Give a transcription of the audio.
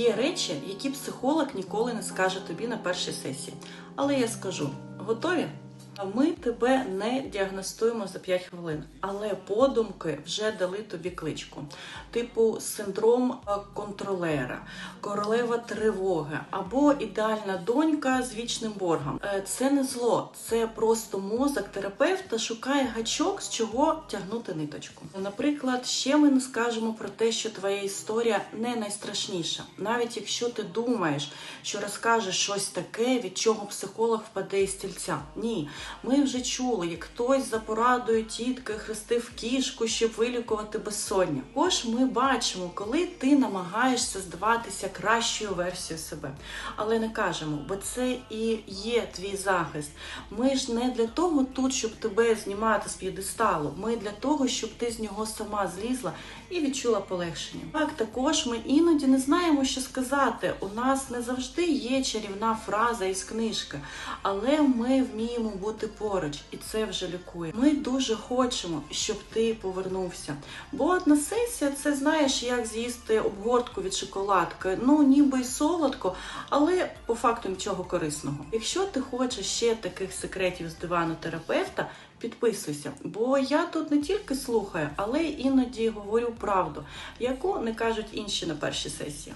Є речі, які психолог ніколи не скаже тобі на першій сесії. Але я скажу: готові? Ми тебе не діагностуємо за 5 хвилин, але подумки вже дали тобі кличку, типу синдром е, контролера, королева тривоги або ідеальна донька з вічним боргом. Е, Це не зло, це просто мозок терапевта шукає гачок, з чого тягнути ниточку. Наприклад, ще ми не скажемо про те, що твоя історія не найстрашніша, навіть якщо ти думаєш, що розкажеш щось таке, від чого психолог впаде із стільця. Ні, ми вже чули, як хтось за порадою тітки хрестив кішку, щоб вилікувати безсоння. Також ми бачимо, коли ти намагаєшся здаватися кращою версією себе, але не кажемо, бо це і є твій захист. Ми ж не для того тут, щоб тебе знімати з п'єдесталу. Ми для того, щоб ти з нього сама злізла і відчула полегшення. Так, також ми іноді не знаємо, що сказати. У нас не завжди є чарівна фраза із книжки, але ми вміємо бути поруч, і це вже лікує. Ми дуже хочемо, щоб ти повернувся. Бо одна сесія це знаєш, як з'їсти обгортку від шоколадки. Ну ніби й солодко, але по факту нічого корисного. Якщо ти хочеш ще таких секретів з дивану терапевта, підписуйся, бо я тут не тільки слухаю, але іноді говорю правду, яку не кажуть інші на першій сесії.